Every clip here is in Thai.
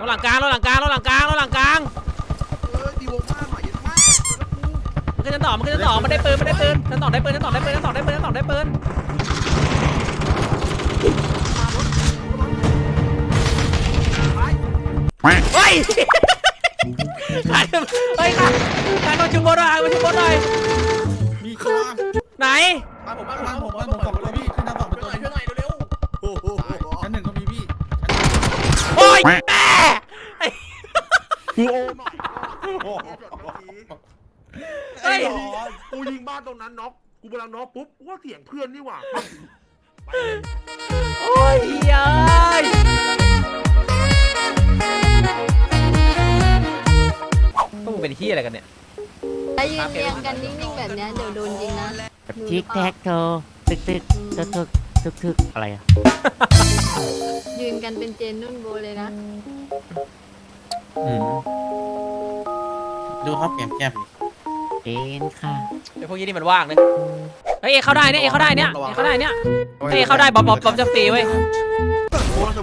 รถหลังกลางรถหลังกลางรถหลังกลางรถหลังกลาง เออดีวงมากหน่อยยันมากแล้วกูมันก็จะต่อมันก็จะต่อมันได้ปืนมันได้ปืนชั้นสองได้ปืนชั้นสองได้ปืนชั้นสองได้ปืนชั้นสองได้ปืนเฮ้ยขายเฮ้ยขายขายมาชุมบนหน่อยมาชุมบนหน่อยมีตัวไหน มาผมมาบ้านผผมมมาบ้านผมสองตัวพี่ขึ้นทางส ลังน็อกปุ๊บกูว่าเสียงเพื่อนนี่หว่าโอ้ยเย้ยพวกมึงเป็นที่อะไรกันเนี่ยถ้ายืนเรียงกันนิ่งๆแบบเนี้ยเดี๋ยวโดนยิงนะทิกแท็กโทตึกตึกตึกตึกตึกตึกอะไรอะยืนกันเป็นเจนนุ่นโบเลยนะ ดูเขาเปลี่ยนแก้ม เอ็นค่ะ ไอ้พวกนี้นี่มันว่างเลยเฮ้ยเอเข้าได้เนี่ยเอเข้าได้เนี่ยเอเข้าได้เนี่ยเอเข้าได้บอมบอมบอมจะฟรีเว้ย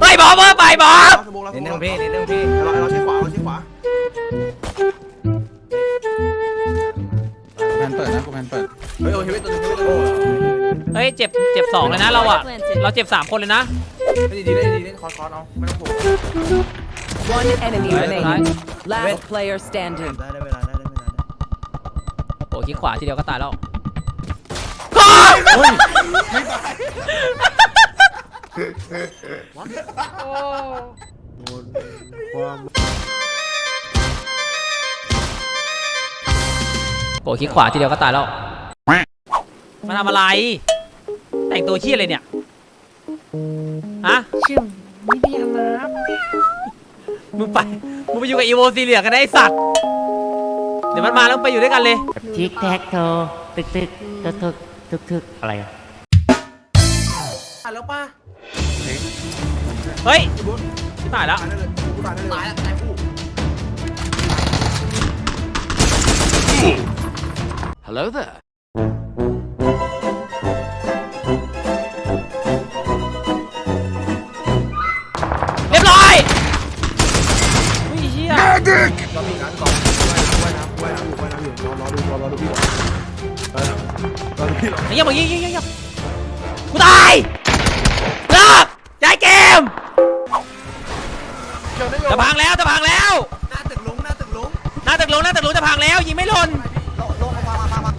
เฮ้ยบอมเว้ยไปบอมนิดนึงพี่นิดนึงพี่เราเราใช้ขวาเราใช้ขวาแพนเปิดนะกูแพนเปิดเฮ้ยโอ้เฮ้ยตัวนึงเฮ้ยตัวนึงเฮ้ยเจ็บเจ็บสองเลยนะเราอะเราเจ็บสามคนเลยนะดีดีดีดีคอร์คอร์เอาไม่ต้องถูก One enemy เฮ้ยร้าย remaining. Last player standing. ได้ได้เวล โอ้คลิกขวาทีเดียวก็ตายแล้วโอ้คลิกขวาทีเดียวก็ตายแล้ว มาทำอะไร แต่งตัวขี้อะไรเนี่ย ฮะชิวไม่ได้มามึงไป มึงไปอยู่กับอีโวซีเรียกันได้ไอ้สัตว์เดี๋ยวมันมาแล้วไปอยู่ด้วยกันเลยทิกแท็กโทตึกตึกตึกตึกตึกตึกอะไรอะตายแล้วป่ะเฮ้ยชิบหายแล้วตายได้เลยกูตายได้เลยตายแล้วตายคู่เเดี๋ยวได้จะพังแล้วจะพังแล้วหน้าตึกลงหน้าตึกลงหน้าตึกลงหน้าตึกลงจะพังแล้วยิงไม่หล่นลงลงมามามามา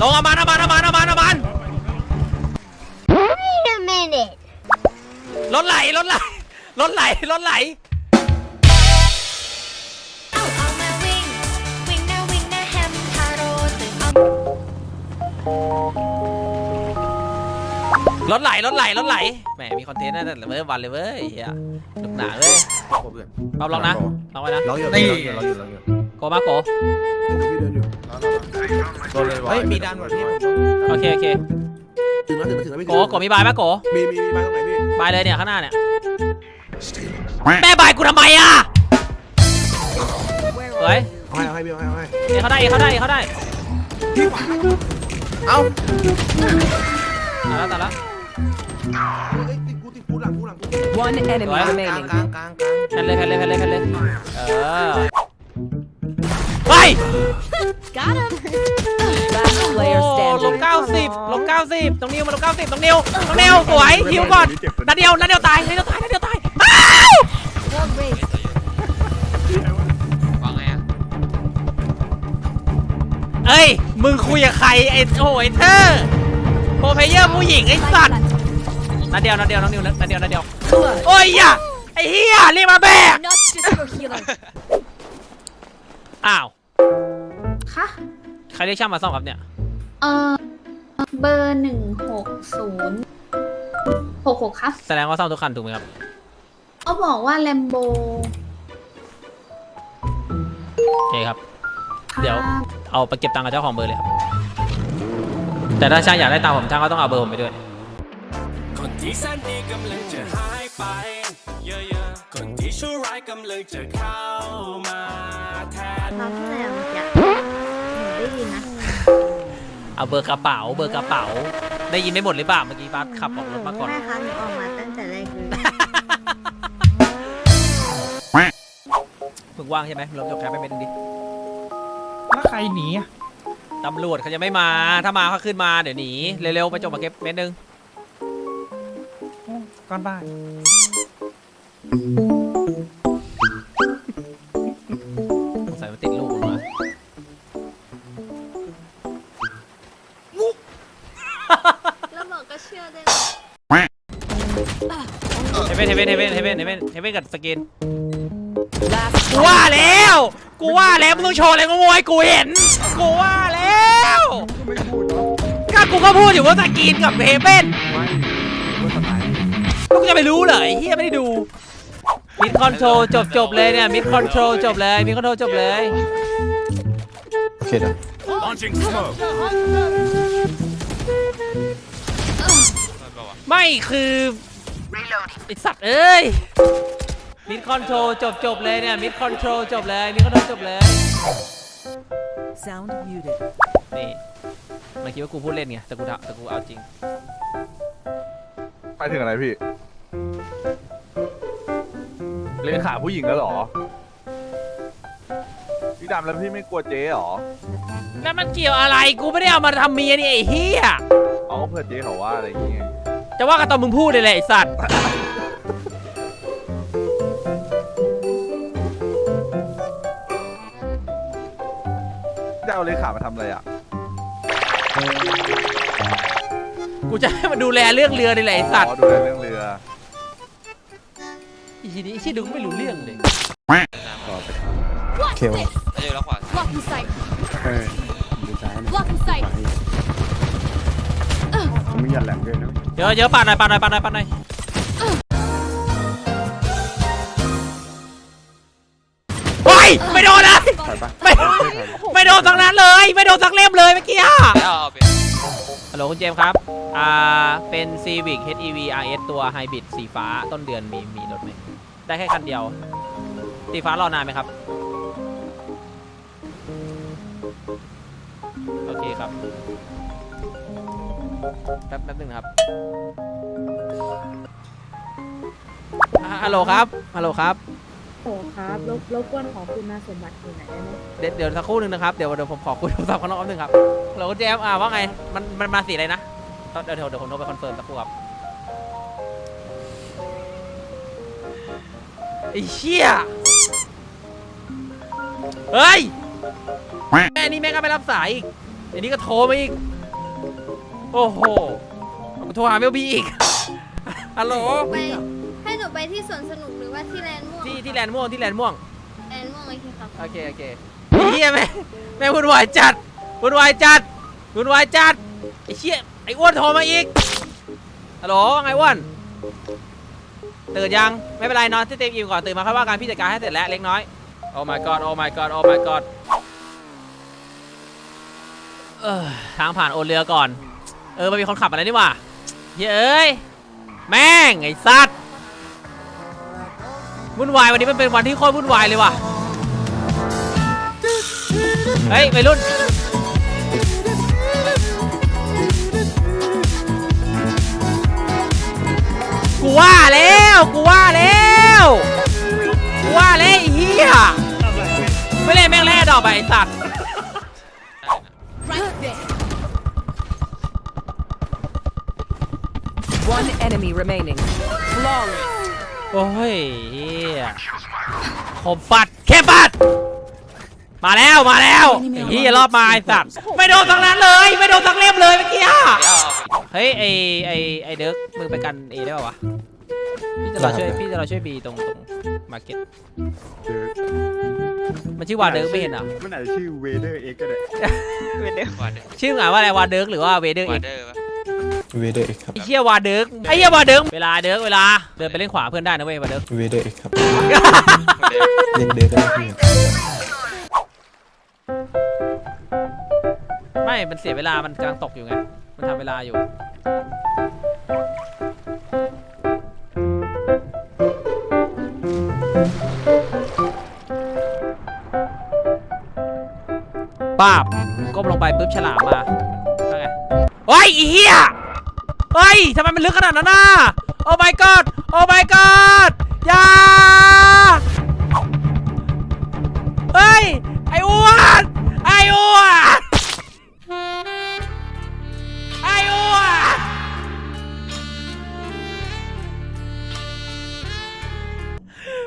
ลงเอามันเอามันเอามันเอามันเอามัน Wait a minute รถไหลรถไหลรถไหลรถไหล รถไหลรถไหลรถไหลแหมมีคอนเทนต์นะแต่เมื่อวันเลยเว้ยเฮียหนุกหนาเว้ยผมเลยเอาลองนะลองไว้นะเราอยู่เราอยู่เราอยู่เราอยู่โกมาโกพี่เดินอยู่โดนเลยเฮ้ยมีดันว่ะพี่โอเคโอเคถึงแล้วถึงแล้วถึงแล้วพี่โกโกมีบายปะโกมีมีมีบ้านตรงไหนพี่บายเลยเนี่ยข้างหน้าเนี่ยแม่บายกูทำไมอะเฮ้ยเอาให้เอาให้พี่เอาให้เอาให้เอเขาได้เอเขาได้เอเขาได้พี่ขวาเอาตายแล้วตายแล้ว เฮ้ยติดกูติดกูหลังกูหลังกู One enemy กลาง remaining. กลางกลางกลางแพนเลยแพนเลยแพนเลยแพนเลยเออเฮ้ย Got him Last โอ้ player ลบ standing. เก้าสิบลบเก้าสิบตรงนิ้วมาลบเก้าสิบตรงนิ้วตรงนิ้วสวยฮิวก่อนนัดเดียวนัดเดียวตายนัดเดียวตายนัดเดียวตายอ้าว World race เอ้ย มึงคุยกับใครไอ้โอ้ยเธอโปรเพลเยอร์ผู้หญิงไอ้สัตว์ นัดเดียวนัดเดียวน้องนิวนัดเดียวนัดเดียวโอ้ยอย่าไอ้เหี้ยรีบมาแบก not just for healer อ้าวค่ะใครเรียกช่างมาซ่อมครับเนี่ยเออเบอร์หนึ่งหกศูนย์หกหกครับ แสดงว่าซ่อมทุกคันถูกไหมครับเขาบอกว่าแลมโบโอเคครับ เดี๋ยวเอาไปเก็บตังค์กับเจ้าของเบอร์เลยครับ แต่ถ้าช่างอยากได้ตังค์ผมช่างก็ต้องเอาเบอร์ผมไปด้วยคน ที่แสนดีกำลังจะหายไป เยอะๆ คนที่ชั่วร้ายกำลังจะเข้ามาแทนน้องที่ไหนอะเมื่อกี้หนูได้ยินนะเอาเบอร์กระเป๋าเบอร์กระเป๋า ได้ยินไม่หมดหรือเปล่าเมื่อกี้บัสขับออกรถมาก่อนแม่คะหนูออกมาตั้งแต่แรกเลยมึงว่างใช่ไหมมึงลองจบแคปไปเม็ดนึงดิแล้วใครหนีอะตำรวจเขายังไม่มา ถ้ามาเขาขึ้นมาเดี๋ยวหนี เร็วๆไปจบมาเก็บเม็ดนึง ก้อนบ้านสงสัยมันติดลูกมันมาแล้วบอกก็เชื่อได้เฮเว่นเฮเว่นเฮเว่นเฮเว่นเฮเว่นเฮเว่นกับสกิน Last กูว่าแล้ว กูว่าแล้วมึงต้องโชว์อะไรงงๆให้กูเห็น กูว่าแล้วก็กูก็พูดอยู่ว่าสกินกับเฮเว่นไม่เมื่อสไตล์แล้ว กูจะไปรู้เหรอไอ้เฮียไม่ได้ดูมิดคอนโทรจบจบเลยเนี่ยมิดคอนโทรจบเลยมิดคอนโทรจบเลย Launching smoke ไม่คือไอสัตว์เอ้ยมิดคอนโทรจบจบเลยเนี่ยมิดคอนโทรจบเลยมิดคอนโทรจบเลย Sound muted. นี่มันคิดว่ากูพูดเล่นไงแต่กูทำแต่กูเอาจริง ไปถึงอะไรพี่เลขาผู้หญิงแล้วเหรอ พี่ดำแล้วพี่ไม่กลัวเจ๊เหรอแล้วมันเกี่ยวอะไรกูไม่ได้เอามาทำเมียนี่ไอ้เฮียเอาก็เพื่อเจ๊เขาว่าอะไรอย่างเงี้ยจะว่ากันตอนมึงพูดเลยแหละไอ้สัตว์จะเอาเลขามาทำอะไรอะ กูจะให้มันดูแลเรื่องเรือนี่แหละไอ้สัตว์ อ๋อดูแลเรื่องเรืออีทีนี้ที่ดูก็ไม่รู้เรื่องเลยเคลล็อกอินไซด์ล็อกอินไซด์เดี๋ยวเดี๋ยวปาดหน่อยปาดหน่อยปาดหน่อยปาดหน่อยเฮ้ยไม่โดนเลยไม่ไม่โดนทั้งนั้นเลย ไม่โดนสักเล่มเลยเมื่อกี้อะ ฮัลโหลคุณเจมส์ครับ อ่า เป็น Civic HEV RS ตัวไฮบริดสีฟ้าต้นเดือนมีมีรถไหม ได้แค่คันเดียว สีฟ้ารอนานไหมครับ โอเคครับ แป๊บแป๊บหนึงนะครับอ่าฮัลโหลครับ ฮัลโหลครับ โอ้ครับรบรบกวนของคุณมาสมบัติอยู่ไหนได้ไหมเดี๋ยวเดี๋ยวสักครู่หนึ่งนะครับ เดี๋ยวเดี๋ยวผมขอคุยโทรศัพท์ข้างนอกแป๊บนึงครับฮัลโหลคุณเจมส์อ่าว่าไง มันมันมาสีอะไรนะ เดี๋ยวเดี๋ยวเดี๋ยวผมโทรไปคอนเฟิร์มสักครู่ครับไอ้เชี่ยเฮ้ย แม่นี่แม่งก็ไม่รับสายอีกเดี๋ยวนี้ก็โทรมาอีก โอ้โหโทรหาเมลบีอีก ฮัลโหล ไปให้หนูไปที่สวนสนุกหรือว่าที่แลนด์ม่วง ที่ที่แลนด์ม่วงที่แลนด์ม่วงแลนด์ม่วงโอเคครับโอเคโอเคไอ้เหี้ยแม่งแม่งวุ่นวายจัดวุ่นวายจัดวุ่นวายจัดไอ้เชี่ยไอ้อ้วนโทรมาอีกฮัลโหลว่าไงอ้วนตื่นยังไม่เป็นไรนอนที่เต็มอิ่มก่อนตื่นมาค่อยว่ากันพี่จัดการให้เสร็จแล้วเล็กน้อยโอ้ my god โอ้ my god โอ้ my god เออทางผ่านโอนเรือก่อน เออมันมีคนขับอะไรนี่หว่าเฮ้ยเอ้ยแม่งไอ้สัต วุ่นวายวันนี้มันเป็นวันที่โคตรวุ่นวายเลยว่ะ เฮ้ยวัยรุ่น กูว่าแล้ว กูว่าแล้ว กูว่าแล้วไอ้เหี้ยไม่เล่นแม่งแร่ดอกไปไอ้สัตว์ One enemy remaining. Flawless. โอ้ยเฮียคมปัดเข้มปัด มาแล้วมาแล้วไอ้เฮียรอบมาไอ้สัตว์ไม่โดนทั้งนั้นเลย ไม่โดนทั้งเล่มเลยเมื่อกี้อะเฮ้ยไอไอไอเดิร์กมึงไปกันเอได้ป่าวะพี่จะเราช่วยพี่จะเราช่วยบีตรงตรงมาร์เก็ตมันชื่อวาเดิร์กไม่เห็นเหรอะมันอาจจะชื่อเวเดอร์เอ็กก็ได้ชื่อมึงอ่านว่าอะไรวาเดิร์กหรือว่าเวเดอร์เอ็กเวเดอร์เอ็กครับไอ้เฮียวาเดิร์กไอ้เฮียวาเดิร์กเวลาเดิร์กเวลาเดินไปเล่นขวาเพื่อนได้นะเว้ยวาเดิร์กเวเดอร์เอ็กครับเล่นเดอร์ได้พี่ไม่ มันเสียเวลา มันกำลังตกอยู่ไง มันทำเวลาอยู่ป้าบก้มลงไปปุ๊บฉลามมาว่าไงเฮ้ยอีเหี้ยเฮ้ยทำไมมันลึกขนาดนั้นน่ะโอ้ my god โอ้ my god อย่าเฮ้ย ไอ้อ้วนไอ้อ้วนไอ้อ้วน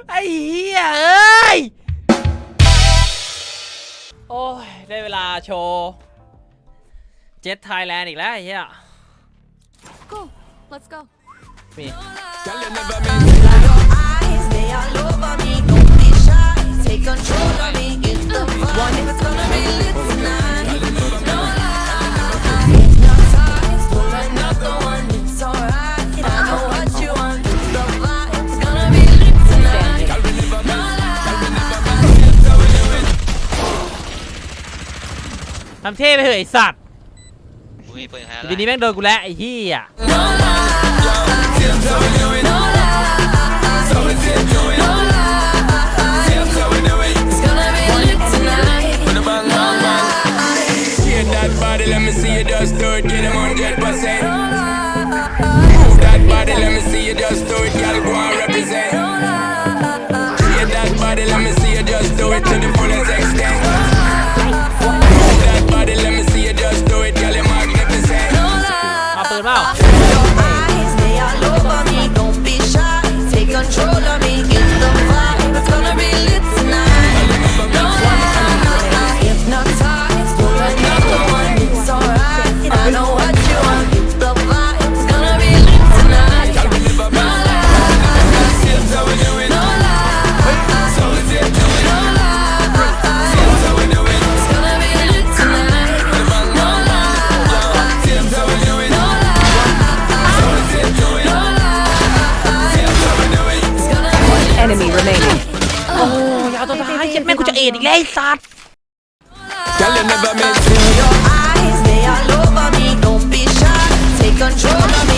ไอ้เหี้ยเอ้ย โอ้ย ได้เวลาโชว์ เจ็ตไทยแลนด์อีกแล้วไอ้เฮีย let's go มีทำเท่ไปเถ อะไอสัตว์อยู่ดีนี้แม่งโดนกูแล้วไอ้เหี้ย Shake enemy remaining. โอ้ยเอาตัวท้ายเจ็ดแม่งกูจะเอ็ดอีกแล้วไอ้สัตว์ Girl, you never meant to. Your eyes, they all over me. Don't be shy. Take control of me.